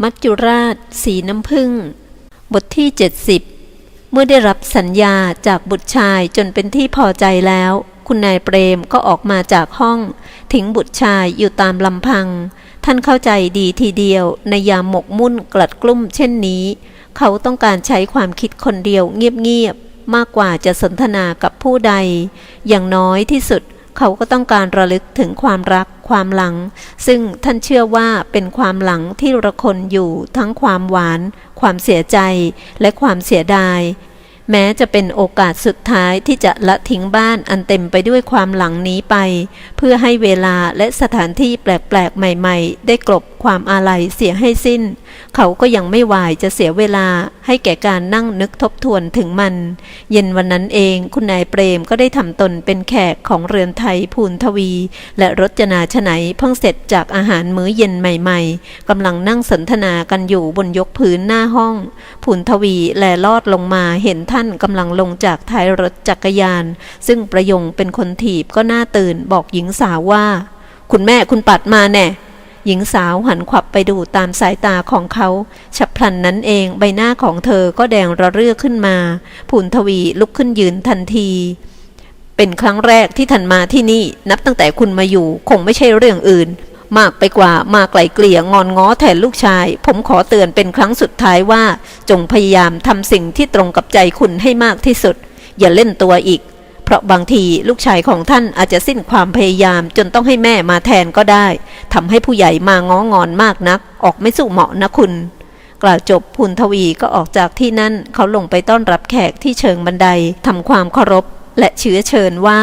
มัจจุราช สีน้ำผึ้งบทที่ 70 เมื่อได้รับสัญญาจากบุตรชายจนเป็นที่พอใจแล้ว คุณนายเปรมก็ออกมาจากห้อง ทิ้งบุตรชายอยู่ตามลำพัง ท่านเข้าใจดีทีเดียวในยามหมกมุ่นกลัดกลุ้มเช่นนี้ เขาต้องการใช้ความคิดคนเดียวเงียบๆมากกว่าจะสนทนากับผู้ใด อย่างน้อยที่สุด เขาก็ต้องการระลึกถึงความรักความหลัง ซึ่งท่านเชื่อว่าเป็นความหลังที่ระคนอยู่ทั้งความหวาน ความเสียใจ และความเสียดาย แม้จะเป็นโอกาสสุดท้ายที่จะละทิ้งบ้านอันเต็มไปด้วยความหลังนี้ไป เพื่อให้เวลาและสถานที่แปลกๆ ใหม่ ๆ ได้กลบความอาลัยเสียให้สิ้น เขาก็ยังไม่วายจะเสียเวลาให้แก่การนั่งนึกทบทวนถึงมัน เย็นวันนั้นเองคุณนายเปรมก็ได้ทำตนเป็นแขกของเรือนไทยภูนทวี และรจนาชไหนเพิ่งเสร็จจากอาหารมื้อเย็นใหม่ๆกำลังนั่งสนทนากันอยู่บนยกพื้นหน้าห้อง ภูนทวีแลลอดลงมาเห็นท่านกำลังลงจากท้ายรถจักรยาน ซึ่งประยงเป็นคนถีบก็น่าตื่นบอกหญิงสาวว่า คุณแม่คุณปัดมาแน่ หญิงสาวหันขวับไปดูตามสายตาของเขา ฉับพลันนั้นเองใบหน้าของเธอก็แดงระเรื่อขึ้นมาภูนทวีลุกขึ้นยืนทันที เป็นครั้งแรกที่ท่านมาที่นี่นับตั้งแต่คุณมาอยู่คงไม่ใช่เรื่องอื่น มากไปกว่ามาไกลเกลี่ยงอนง้อแทนลูกชาย ผมขอเตือนเป็นครั้งสุดท้ายว่า จงพยายามทำสิ่งที่ตรงกับใจคุณให้มากที่สุด อย่าเล่นตัวอีก ราะบางทีลูกชายของท่านอาจจะสิ้นความพยายามจนต้องให้แม่มาแทนก็ได้ทำให้ผู้ใหญ่มาง้องอนมากนัก ออกไม่สู่เหมาะนะคุณ กล่าวจบพุนทวีก็ออกจากที่นั่นเขาลงไปต้อนรับแขกที่เชิงบันไดทำความเคารพ และเชื้อเชิญว่า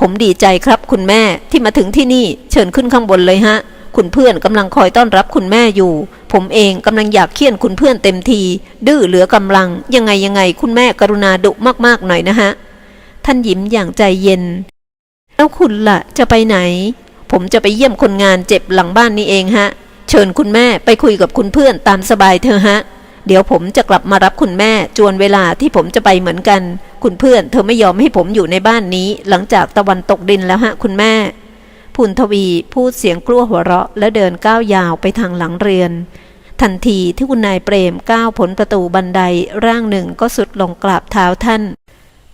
ผมดีใจครับคุณแม่ที่มาถึงที่นี่เชิญขึ้นข้างบนเลยฮะ คุณเพื่อนกำลังคอยต้อนรับคุณแม่อยู่ ผมเองกำลังอยากเคี่ยนคุณเพื่อนเต็มที ดื้อเหลือกำลัง ยังไงยังไงคุณแม่กรุณาดุมากๆหน่อยนะฮะ ท่านยิ้มอย่างใจเย็น แล้วคุณล่ะ จะไปไหน ผมจะไปเยี่ยมคนงานเจ็บหลังบ้านนี่เองฮะ เชิญคุณแม่ไปคุยกับคุณเพื่อนตามสบายเธอฮะ เดี๋ยวผมจะกลับมารับคุณแม่จวนเวลาที่ผมจะไปเหมือนกัน คุณเพื่อนเธอไม่ยอมให้ผมอยู่ในบ้านนี้ หลังจากตะวันตกดินแล้วฮะ คุณแม่พุนทวีพูดเสียงกลั้วหัวเราะ และเดินก้าวยาวไปทางหลังเรือน ทันทีที่คุณนายเปรมก้าวผลประตูบันไดร่างหนึ่งก็สุดลงกราบเท้าท่าน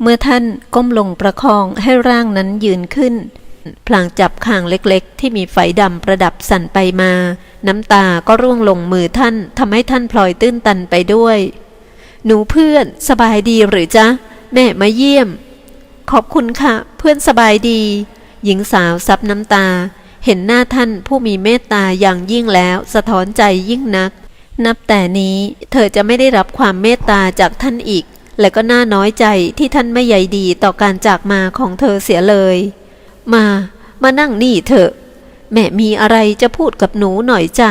เมื่อท่านก้มลงประคองให้ร่างนั้นยืนขึ้น พลางจับคางเล็กๆ ที่มีไฟดำประดับสั่นไปมา น้ำตาก็ร่วงลงมือท่านทำให้ท่านพลอยตื้นตันไปด้วย หนูเพื่อนสบายดีหรือจ๊ะ แม่มาเยี่ยม ขอบคุณค่ะ เพื่อนสบายดี หญิงสาวซับน้ำตา เห็นหน้าท่านผู้มีเมตตาอย่างยิ่งแล้วสะท้อนใจยิ่งนัก นับแต่นี้เธอจะไม่ได้รับความเมตตาจากท่านอีก และก็น่าน้อยใจที่ท่านไม่ใยดีต่อการจากมาของเธอเสียเลย มา มานั่งนี่เถอะ แม่มีอะไรจะพูดกับหนูหน่อยจ้ะ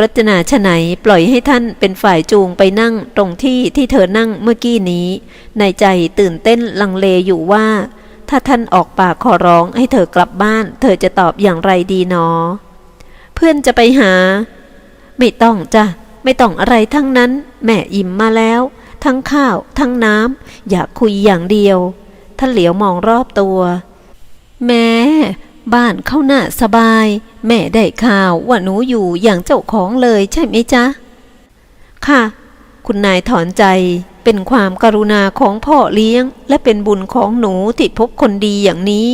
รัตนาชไหนปล่อยให้ท่านเป็นฝ่ายจูงไปนั่งตรงที่ที่เธอนั่งเมื่อกี้นี้ ในใจตื่นเต้นลังเลอยู่ว่า ถ้าท่านออกปากขอร้องให้เธอกลับบ้าน เธอจะตอบอย่างไรดีหนอ เพื่อนจะไปหา ไม่ต้องจ้ะ ไม่ต้องอะไรทั้งนั้น แม่อิ่มมาแล้ว ทั้งข้าว ทั้งน้ำอยากคุยอย่างเดียว ท่านเหลียวมองรอบตัว แม่บ้านเข้าหน้าสบาย แม่ได้ข่าวว่าหนูอยู่อย่างเจ้าของเลยใช่ไหมจ๊ะ ค่ะ คุณนายถอนใจเป็นความกรุณาของพ่อเลี้ยง และเป็นบุญของหนูที่พบคนดีอย่างนี้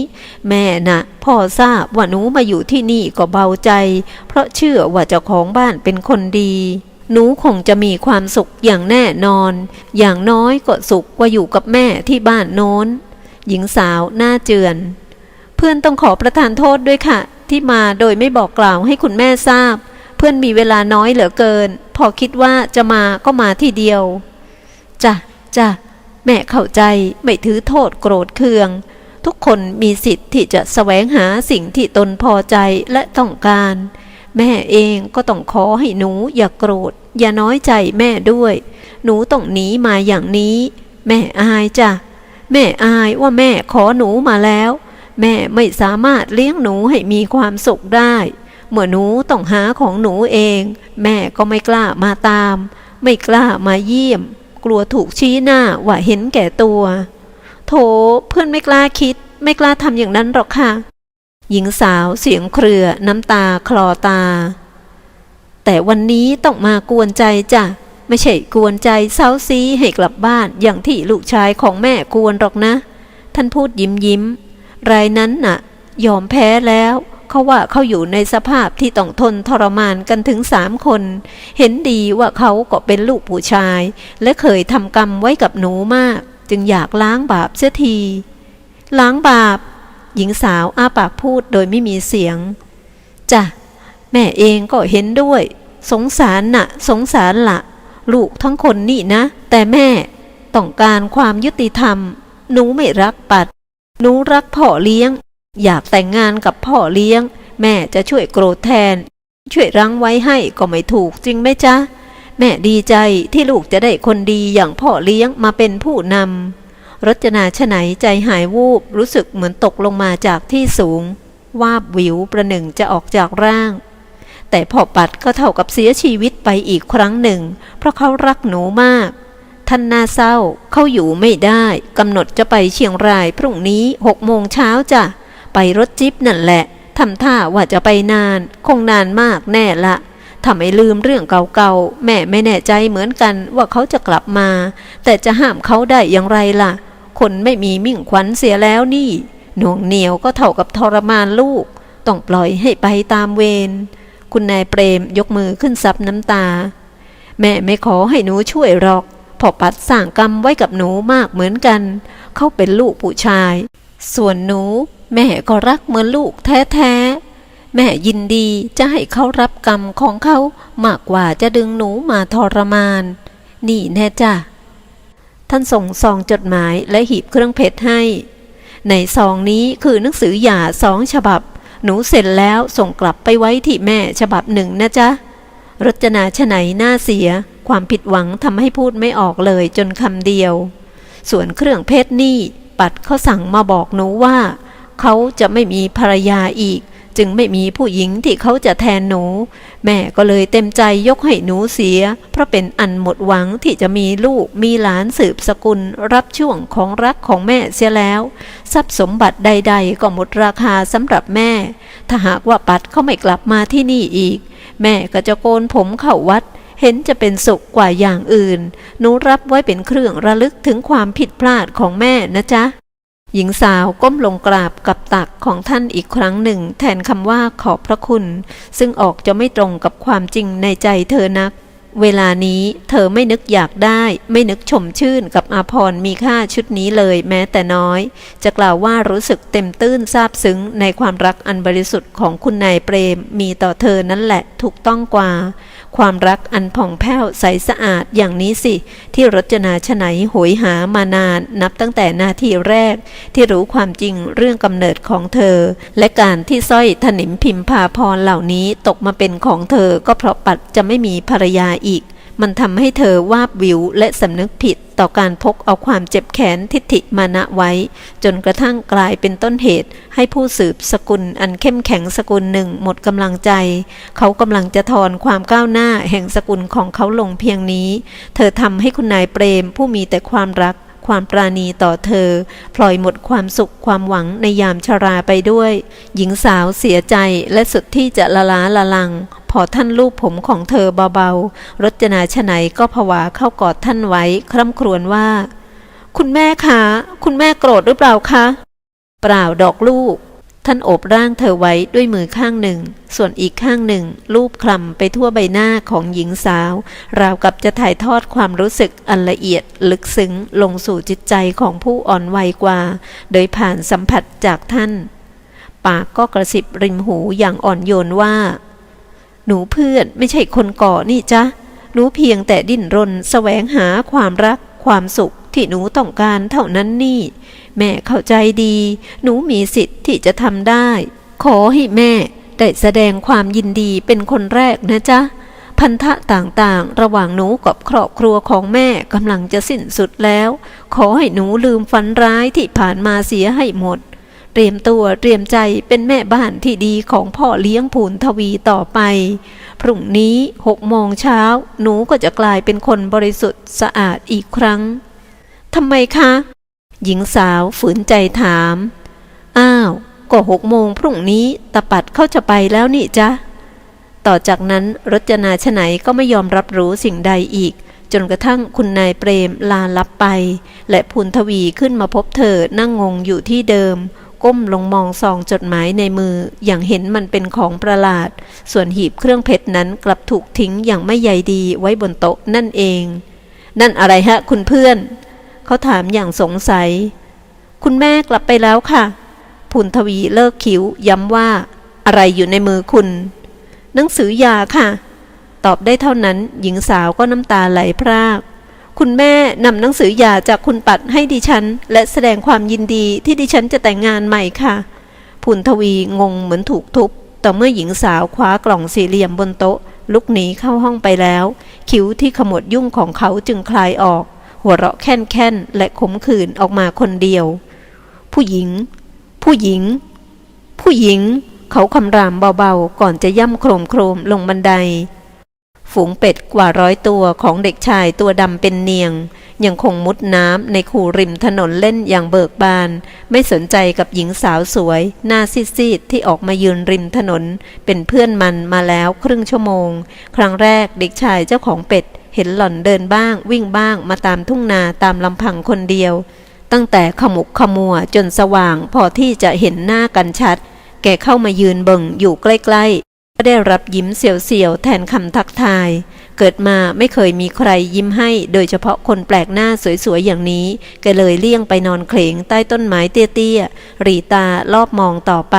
แม่น่ะพ่อทราบว่าหนูมาอยู่ที่นี่ก็เบาใจ เพราะเชื่อว่าเจ้าของบ้านเป็นคนดี หนูคงจะมีความสุขอย่างแน่นอน อย่างน้อยก็สุขกว่าอยู่กับแม่ที่บ้านโน้น หญิงสาวหน้าเจือน เพื่อนต้องขอประทานโทษด้วยค่ะ ที่มาโดยไม่บอกกล่าวให้คุณแม่ทราบ เพื่อนมีเวลาน้อยเหลือเกิน พอคิดว่าจะมาก็มาทีเดียวจ้ะจ้ะแม่เข้าใจไม่ถือโทษโกรธเคือง ทุกคนมีสิทธิ์ที่จะแสวงหาสิ่งที่ตนพอใจและต้องการ แม่เองก็ต้องขอให้หนูอย่ากโกรธ อย่าน้อยใจแม่ด้วย หนูต้องหนีมาอย่างนี้ แม่อายจ้ะ แม่อายว่าแม่ขอหนูมาแล้ว แม่ไม่สามารถเลี้ยงหนูให้มีความสุขได้ เมื่อหนูต้องหาของหนูเอง แม่ก็ไม่กล้ามาตาม ไม่กล้ามาเยี่ยม กลัวถูกชี้หน้าว่าเห็นแก่ตัว โถเพื่อนไม่กล้าคิด ไม่กล้าทำอย่างนั้นหรอกค่ะ หญิงสาวเสียงเครือน้ำตาคลอตา แต่วันนี้ต้องมากวนใจจ้ะ ไม่ใช่กวนใจเซาซีให้กลับบ้านอย่างที่ลูกชายของแม่กวนหรอกนะ ท่านพูดยิ้มยิ้ม รายนั้นน่ะ ยอมแพ้แล้วเขาว่าเขาอยู่ในสภาพที่ต้องทนทรมานกันถึงสามคน เห็นดีว่าเขาก็เป็นลูกผู้ชาย และเคยทำกรรมไว้กับหนูมาก จึงอยากล้างบาปเสียที ล้างบาป หญิงสาวอ้าปากพูดโดยไม่มีเสียงจ้ะแม่เองก็เห็นด้วย สงสารน่ะ สงสารละ ลูกทั้งคนนี่นะ แต่แม่ต้องการความยุติธรรม หนูไม่รักปัด หนูรักพ่อเลี้ยง อยากแต่งงานกับพ่อเลี้ยง แม่จะช่วยโกรธแทน ช่วยรั้งไว้ให้ก็ไม่ถูกจริงไหมจ๊ะ แม่ดีใจที่ลูกจะได้คนดีอย่างพ่อเลี้ยงมาเป็นผู้นำ รจนาชไหนใจหายวูบรู้สึกเหมือนตกลงมาจากที่สูง วาบวิวประหนึ่งจะออกจากร่าง แต่พอปัดก็เท่ากับเสียชีวิตไปอีกครั้งหนึ่ง เพราะเขารักหนูมาก ท่านน่าเศร้าเขาอยู่ไม่ได้กำหนดจะไปเชียงรายพรุ่งนี้หกโมงเช้าจ้ะไปรถจิ๊บนั่นแหละทำท่าว่าจะไปนาน คงนานมากแน่ละทำไมลืมเรื่องเก่าๆ แม่ไม่แน่ใจเหมือนกันว่าเขาจะกลับมา แต่จะห้ามเขาได้อย่างไรล่ะ คนไม่มีมิ่งขวัญเสียแล้วนี่ หน่วงเหนียวก็เท่ากับทรมานลูก ต้องปล่อยให้ไปตามเวร คุณนายเปรมยกมือขึ้นซับน้ำตา แม่ไม่ขอให้หนูช่วยหรอก พอปัดสร้างกรรมไว้กับหนูมากเหมือนกัน เขาเป็นลูกผู้ชาย ส่วนหนูแม่ก็รักเหมือนลูกแท้ๆ แม่ยินดีจะให้เขารับกรรมของเขามากกว่าจะดึงหนูมาทรมาน นี่แน่จ้ะ ท่านส่งซองจดหมายและหีบเครื่องเพชรให้ ในซองนี้คือหนังสือหย่าสองฉบับ หนูเสร็จแล้วส่งกลับไปไว้ที่แม่ฉบับหนึ่งนะจ๊ะรจนาชไหนหน้าเสีย ความผิดหวังทำให้พูดไม่ออกเลยจนคำเดียว ส่วนเครื่องเพชรนี่ ปัดเขาสั่งมาบอกหนูว่า เขาจะไม่มีภรรยาอีก จึงไม่มีผู้หญิงที่เขาจะแทนหนู แม่ก็เลยเต็มใจยกให้หนูเสีย เพราะเป็นอันหมดหวังที่จะมีลูกมีหลานสืบสกุล รับช่วงของรักของแม่เสียแล้ว ทรัพย์สมบัติใด ๆ ก็หมดราคาสำหรับแม่ ถ้าหากว่าปัดเขาไม่กลับมาที่นี่อีก แม่ก็จะโกนผมเข้าวัดเห็นจะเป็นสุขกว่าอย่างอื่น หนูรับไว้เป็นเครื่องระลึกถึงความผิดพลาดของแม่นะจ๊ะ หญิงสาวก้มลงกราบกับตักของท่านอีกครั้งหนึ่ง แทนคำว่าขอบพระคุณ ซึ่งออกจะไม่ตรงกับความจริงในใจเธอนัก เวลานี้เธอไม่นึกอยากได้ ไม่นึกชมชื่นกับอาพรมีค่าชุดนี้เลยแม้แต่น้อย จะกล่าวว่ารู้สึกเต็มตื้นซาบซึ้งในความรักอันบริสุทธิ์ของคุณนายเปรมมีต่อเธอนั่นแหละถูกต้องกว่า ความรักอันผ่องแผ้วใสสะอาดอย่างนี้สิ ที่รจนาชไหนโหยหามานานนับตั้งแต่นาทีแรก ที่รู้ความจริงเรื่องกำเนิดของเธอ และการที่สร้อยถนิมพิมพาพรเหล่านี้ตกมาเป็นของเธอก็เพราะปัดจะไม่มีภรรยาอีก มันทำให้เธอวาบวิวและสำนึกผิดต่อการพกเอาความเจ็บแขนทิฐิมานะไว้ จนกระทั่งกลายเป็นต้นเหตุ ให้ผู้สืบสกุลอันเข้มแข็งสกุลหนึ่งหมดกำลังใจ เขากำลังจะทอนความก้าวหน้าแห่งสกุลของเขาลงเพียงนี้ เธอทำให้คุณนายเปรมผู้มีแต่ความรัก ความปราณีต่อเธอ พลอยหมดความสุขความหวังในยามชราไปด้วย หญิงสาวเสียใจและสุดที่จะละล้าละลัง พอท่านลูบผมของเธอเบาๆ รจนาชไหนก็ผวาเข้ากอดท่านไว้ คร่ำครวญว่า คุณแม่คะ คุณแม่โกรธหรือเปล่าคะ เปล่าดอกลูก ท่านโอบร่างเธอไว้ด้วยมือข้างหนึ่ง ส่วนอีกข้างหนึ่ง ลูบคลำไปทั่วใบหน้าของหญิงสาว ราวกับจะถ่ายทอดความรู้สึกอันละเอียดลึกซึ้งลงสู่จิตใจของผู้อ่อนวัยกว่า โดยผ่านสัมผัสจากท่าน ปากก็กระสิบริมหูอย่างอ่อนโยนว่า หนูเพื่อนไม่ใช่คนก่อนี่จ๊ะ หนูเพียงแต่ดิ้นรนแสวงหาความรักความสุขที่หนูต้องการเท่านั้นนี่ แม่เข้าใจดี หนูมีสิทธิ์ที่จะทำได้ ขอให้แม่ได้แสดงความยินดีเป็นคนแรกนะจ๊ะ พันธะต่างๆ ระหว่างหนูกับครอบครัวของแม่กำลังจะสิ้นสุดแล้ว ขอให้หนูลืมฝันร้ายที่ผ่านมาเสียให้หมด เตรียมตัวเตรียมใจเป็นแม่บ้านที่ดีของพ่อเลี้ยงผูนทวีต่อไป พรุ่งนี้หกโมงเช้า หนูก็จะกลายเป็นคนบริสุทธิ์สะอาดอีกครั้งทำไมคะ หญิงสาวฝืนใจถาม อ้าว ก็หกโมงพรุ่งนี้ตาปัดเขาจะไปแล้วนี่จ๊ะตต่อจากนั้นรจนาชไหนก็ไม่ยอมรับรู้สิ่งใดอีก จนกระทั่งคุณนายเปรมลาลับไป และพูนทวีขึ้นมาพบเธอนั่งงงอยู่ที่เดิม ก้มลงมองซองจดหมายในมือ อย่างเห็นมันเป็นของประหลาด ส่วนหีบเครื่องเพชรนั้นกลับถูกทิ้งอย่างไม่ใยดีไว้บนโต๊ะนั่นเองนั่นอะไรฮะคุณเพื่อน เขาถามอย่างสงสัย คุณแม่กลับไปแล้วค่ะพูนทวีเลิกคิ้วย้ำว่า อะไรอยู่ในมือคุณ หนังสือยาค่ะ ตอบได้เท่านั้นหญิงสาวก็น้ำตาไหลพราก คุณแม่นำหนังสือยาจากคุณปัดให้ดิฉัน และแสดงความยินดีที่ดิฉันจะแต่งงานใหม่ค่ะพูนทวีงงเหมือนถูกทุบต่อเมื่อหญิงสาวคว้ากล่องสี่เหลี่ยมบนโต๊ะลุกหนีเข้าห้องไปแล้ว คิ้วที่ขมวดยุ่งของเขาจึงคลายออก หัวเราะแค่นแค่นๆและขมขื่นออกมาคนเดียว ผู้หญิง ผู้หญิง ผู้หญิง เขาคำรามเบาๆ ก่อนจะย่ำโครมโครมลงบันได ฝูงเป็ดกว่าร้อยตัวของเด็กชายตัวดำเป็นเนียง ยังคงมุดน้ำในคูริมถนนเล่นอย่างเบิกบาน ไม่สนใจกับหญิงสาวสวย หน้าซีดๆที่ออกมายืนริมถนน เป็นเพื่อนมันมาแล้วครึ่งชั่วโมง ครั้งแรกเด็กชายเจ้าของเป็ด เห็นหล่อนเดินบ้าง วิ่งบ้างมาตามทุ่งนาตามลำพังคนเดียว ตั้งแต่ขมุกขมัวจนสว่างพอที่จะเห็นหน้ากันชัด แกเข้ามายืนเบิ่งอยู่ใกล้ๆก็ได้รับยิ้มเสียวๆแทนคำทักทาย เกิดมาไม่เคยมีใครยิ้มให้ โดยเฉพาะคนแปลกหน้าสวยๆอย่างนี้แกเลยเลี่ยงไปนอนเคลงใต้ต้นไม้เตี้ยๆรีตารอบมองต่อไป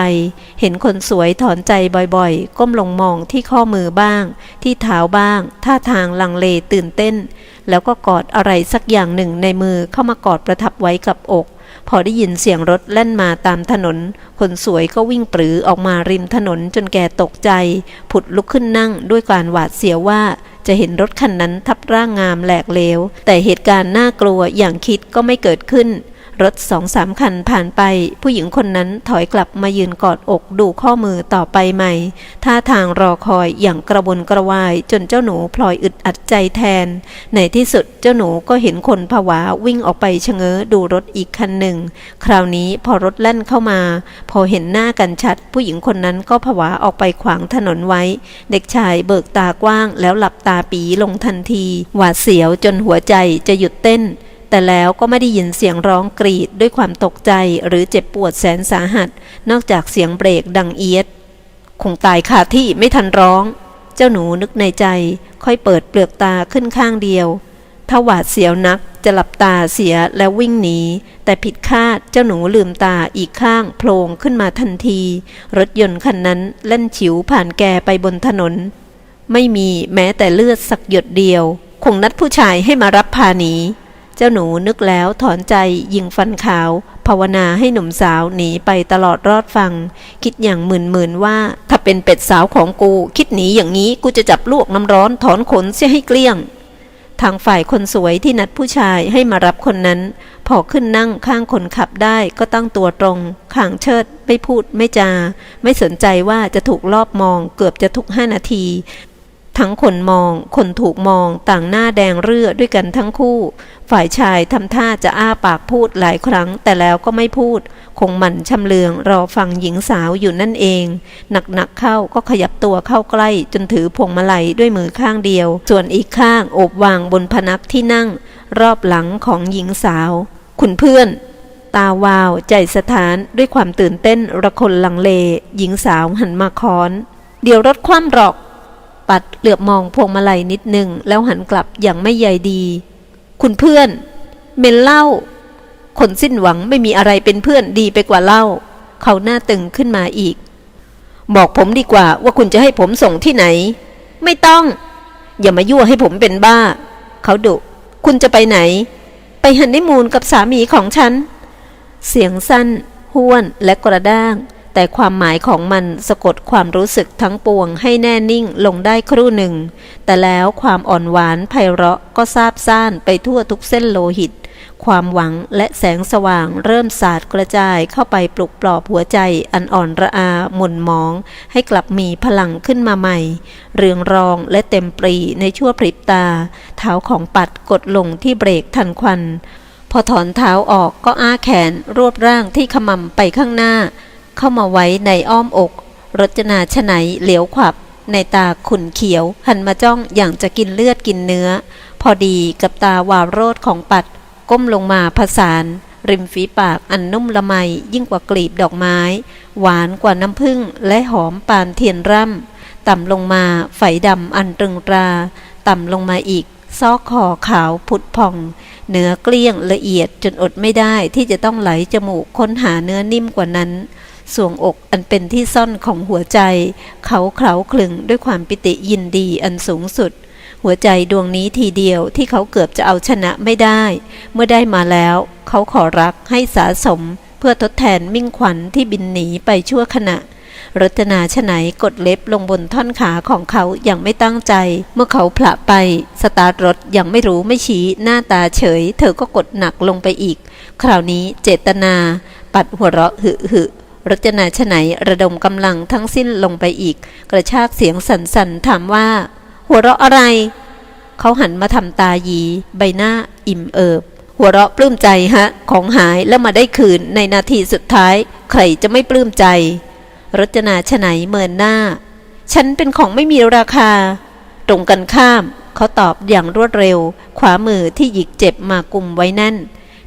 เห็นคนสวยถอนใจบ่อยๆ ก้มลงมองที่ข้อมือบ้าง ที่เท้าบ้าง ท่าทางลังเลตื่นเต้น แล้วก็กอดอะไรสักอย่างหนึ่งในมือเข้ามากอดประทับไว้กับอก พอได้ยินเสียงรถแล่นมาตามถนน คนสวยก็วิ่งปรือออกมาริมถนนจนแกตกใจ ผุดลุกขึ้นนั่งด้วยการหวาดเสียวว่าจะเห็นรถคันนั้นทับร่างงามแหลกเลว แต่เหตุการณ์น่ากลัวอย่างคิดก็ไม่เกิดขึ้น รถสองสามคันผ่านไป ผู้หญิงคนนั้นถอยกลับมายืนกอดอกดูข้อมือต่อไปใหม่ ท่าทางรอคอยอย่างกระวนกระวายจนเจ้าหนูพลอยอึดอัดใจแทน ในที่สุดเจ้าหนูก็เห็นคนผวาวิ่งออกไปชะเง้อดูรถอีกคันหนึ่ง คราวนี้พอรถแล่นเข้ามา พอเห็นหน้ากันชัด ผู้หญิงคนนั้นก็ผวาออกไปขวางถนนไว้ เด็กชายเบิกตากว้างแล้วหลับตาปีลงทันที หวาดเสียวจนหัวใจจะหยุดเต้น แต่แล้วก็ไม่ได้ยินเสียงร้องกรีดด้วยความตกใจหรือเจ็บปวดแสนสาหัส นอกจากเสียงเบรกดังเอียด คงตายคาที่ไม่ทันร้อง เจ้าหนูนึกในใจ ค่อยเปิดเปลือกตาขึ้นข้างเดียว ถ้าหวาดเสียวนักจะหลับตาเสียแล้ววิ่งหนี แต่ผิดคาดเจ้าหนูลืมตาอีกข้างโผล่ขึ้นมาทันที รถยนต์คันนั้นเล่นฉิวผ่านแกไปบนถนน ไม่มีแม้แต่เลือดสักหยดเดียว คงนัดผู้ชายให้มารับพาหนี เจ้าหนูนึกแล้วถอนใจยิงฟันขาว ภาวนาให้หนุ่มสาวหนีไปตลอดรอดฟัง คิดอย่างหมื่นๆว่า ถ้าเป็นเป็ดสาวของกู คิดหนีอย่างนี้กูจะจับลวกน้ำร้อนถอนขนเสียให้เกลี้ยง ทางฝ่ายคนสวยที่นัดผู้ชายให้มารับคนนั้น พอขึ้นนั่งข้างคนขับได้ก็ตั้งตัวตรงข่างเชิดไม่พูดไม่จา ไม่สนใจว่าจะถูกลอบมองเกือบจะทุกห้านาที ทั้งคนมอง คนถูกมอง ต่างหน้าแดงเรื่อด้วยกันทั้งคู่ ฝ่ายชายทำท่าจะอ้าปากพูดหลายครั้ง แต่แล้วก็ไม่พูด คงหมั่นชำเลืองรอฟังหญิงสาวอยู่นั่นเอง หนักๆเข้าก็ขยับตัวเข้าใกล้จนถือพวงมาลัยด้วยมือข้างเดียว ส่วนอีกข้างโอบวางบนพนักที่นั่ง รอบหลังของหญิงสาว คุณเพื่อนตาวาว ใจสถานด้วยความตื่นเต้นระคนลังเล หญิงสาวหันมาค้อน เดี๋ยวรถคว่ำหรอก ปัดเหลือบมองพวงมาลัยนิดหนึ่งแล้วหันกลับอย่างไม่ใยดี คุณเพื่อน เมนเล้าคนสิ้นหวังไม่มีอะไรเป็นเพื่อนดีไปกว่าเล้าเขาหน้าตึงขึ้นมาอีก บอกผมดีกว่าว่าคุณจะให้ผมส่งที่ไหน ไม่ต้อง อย่ามายั่วให้ผมเป็นบ้า เขาดุคุณจะไปไหน ไปฮันนีมูนกับสามีของฉัน เสียงสั้นห้วนและกระด้าง แต่ความหมายของมันสะกดความรู้สึกทั้งปวงให้แน่นิ่งลงได้ครู่หนึ่ง แต่แล้วความอ่อนหวานไพเราะก็ซาบซ่านไปทั่วทุกเส้นโลหิต ความหวังและแสงสว่างเริ่มสาดกระจายเข้าไปปลุกปลอบหัวใจอันอ่อนระอา หม่นมอง ให้กลับมีพลังขึ้นมาใหม่ เรืองรองและเต็มปรีในชั่วพริบตา เท้าของปัดกดลงที่เบรกทันควันพอถอนเท้าออกก็อ้าแขนรวบร่างที่ขมำไปข้างหน้า เข้ามาไว้ในอ้อมอก รจนาชไหนเหลียวขวับ ในตาขุนเขียว หันมาจ้องอย่างจะกินเลือดกินเนื้อ พอดีกับตาวาวโรดของปัด ก้มลงมาผสาน ริมฝีปากอันนุ่มละไมยิ่งกว่ากลีบดอกไม้ หวานกว่าน้ำผึ้งและหอมปานเทียนร่ำ ต่ำลงมาไฝดำอันตรึงตรา ต่ำลงมาอีกซอกคอขาวผุดพอง เนื้อเกลี้ยงละเอียดจนอดไม่ได้ที่จะต้องไหลจมูกค้นหาเนื้อนิ่มกว่านั้น สวงอกอันเป็นที่ซ่อนของหัวใจ เขาเคล้าคลึงด้วยความปิติยินดีอันสูงสุด หัวใจดวงนี้ทีเดียวที่เขาเกือบจะเอาชนะไม่ได้ เมื่อได้มาแล้ว เขาขอรักให้สาสม เพื่อทดแทนมิ่งขวัญที่บินหนีไปชั่วขณะรจนาชไหนกดเล็บลงบนท่อนขาของเขาอย่างไม่ตั้งใจ เมื่อเขาผละไป สตาร์ทรถยังไม่รู้ไม่ชี้หน้าตาเฉย เธอก็กดหนักลงไปอีก คราวนี้เจตนา ปัดหัวเราะหึหึ รจนาชไหนระดมกำลังทั้งสิ้นลงไปอีก กระชากเสียงสั่นๆถามว่า หัวเราะอะไร เขาหันมาทำตาหยี ใบหน้าอิ่มเอิบ หัวเราะปลื้มใจฮะ ของหายแล้วมาได้คืนในนาทีสุดท้าย ใครจะไม่ปลื้มใจ รจนาชไหนเมินหน้า ฉันเป็นของไม่มีราคา ตรงกันข้าม เขาตอบอย่างรวดเร็ว ขวามือที่หยิกเจ็บมากุมไว้แน่น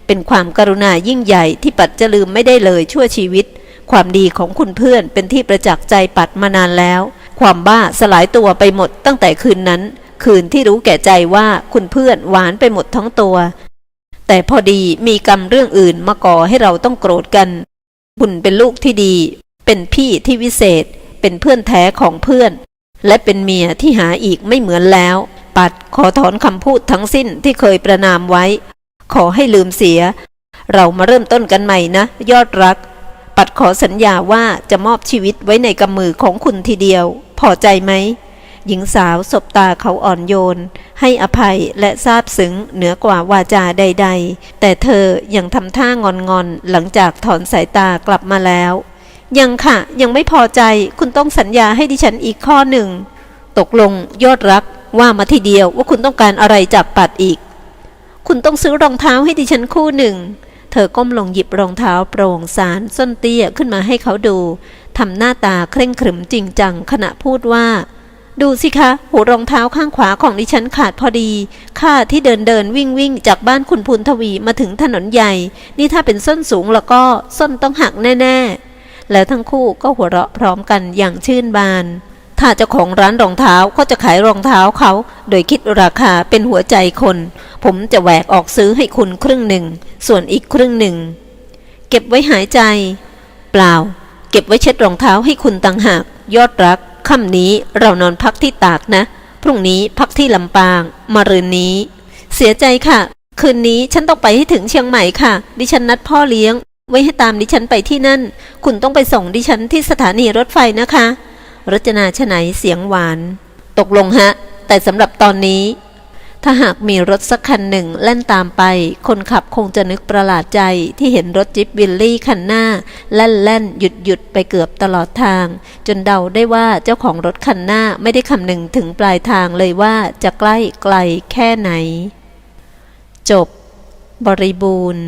เป็นความกรุณายิ่งใหญ่ที่ปัดจะลืมไม่ได้เลยชั่วชีวิต ความดีของคุณเพื่อนเป็นที่ประจักษ์ใจปัดมานานแล้ว ความบ้าสลายตัวไปหมดตั้งแต่คืนนั้น คืนที่รู้แก่ใจว่าคุณเพื่อนหวานไปหมดทั้งตัว แต่พอดีมีกรรมเรื่องอื่นมาก่อให้เราต้องโกรธกันบุญเป็นลูกที่ดี เป็นพี่ที่วิเศษ เป็นเพื่อนแท้ของเพื่อน และเป็นเมียที่หาอีกไม่เหมือนแล้ว ปัดขอถอนคำพูดทั้งสิ้นที่เคยประนามไว้ ขอให้ลืมเสีย เรามาเริ่มต้นกันใหม่นะ ยอดรัก ปัดขอสัญญาว่าจะมอบชีวิตไว้ในกำมือของคุณทีเดียว พอใจไหม หญิงสาวสบตาเขาอ่อนโยน ให้อภัยและซาบซึ้งเหนือกว่าวาจาใด ๆ แต่เธอยังทำท่างอนๆ หลังจากถอนสายตากลับมาแล้ว ยังค่ะ ยังไม่พอใจคุณต้องสัญญาให้ดิฉันอีกข้อหนึ่ง ตกลงยอดรักว่ามาทีเดียวว่าคุณต้องการอะไรจากปัดอีก คุณต้องซื้อรองเท้าให้ดิฉันคู่หนึ่ง เธอก้มลงหยิบรองเท้าโปร่งสารส้นเตี้ยขึ้นมาให้เขาดูทำหน้าตาเคร่งขรึมจริงจังขณะพูดว่า ดูสิคะหัวรองเท้าข้างขวาของดิฉันขาดพอดี ข้าที่เดินเดินวิ่งวิ่งจากบ้านคุณพูนทวีมาถึงถนนใหญ่ นี่ถ้าเป็นส้นสูงแล้วก็ส้นต้องหักแน่ ๆ แล้วทั้งคู่ก็หัวเราะพร้อมกันอย่างชื่นบาน ถ้าเจ้าของร้านรองเท้าก็จะขายรองเท้าเขา โดยคิดราคาเป็นหัวใจคน ผมจะแหวกออกซื้อให้คุณครึ่งหนึ่ง ส่วนอีกครึ่งหนึ่ง เก็บไว้หายใจ เปล่า เก็บไว้เช็ดรองเท้าให้คุณต่างหาก ยอดรักค่ำนี้เรานอนพักที่ตากนะ พรุ่งนี้พักที่ลำปาง มารืนนี้ เสียใจค่ะ คืนนี้ฉันต้องไปให้ถึงเชียงใหม่ค่ะ ดิฉันนัดพ่อเลี้ยง ไว้ให้ตามดิฉันไปที่นั่น คุณต้องไปส่งดิฉันที่สถานีรถไฟนะคะ รจนาชไหนยเสียงหวาน ตกลงฮะ แต่สำหรับตอนนี้ ถ้าหากมีรถสักคันหนึ่งแล่นตามไป คนขับคงจะนึกประหลาดใจที่เห็นรถจิ๊บวิลลี่คันหน้า แล่นแล่นหยุดหยุดไปเกือบตลอดทาง จนเดาได้ว่าเจ้าของรถคันหน้าไม่ได้คำนึงถึงปลายทางเลยว่าจะใกล้ไกลแค่ไหน จบบริบูรณ์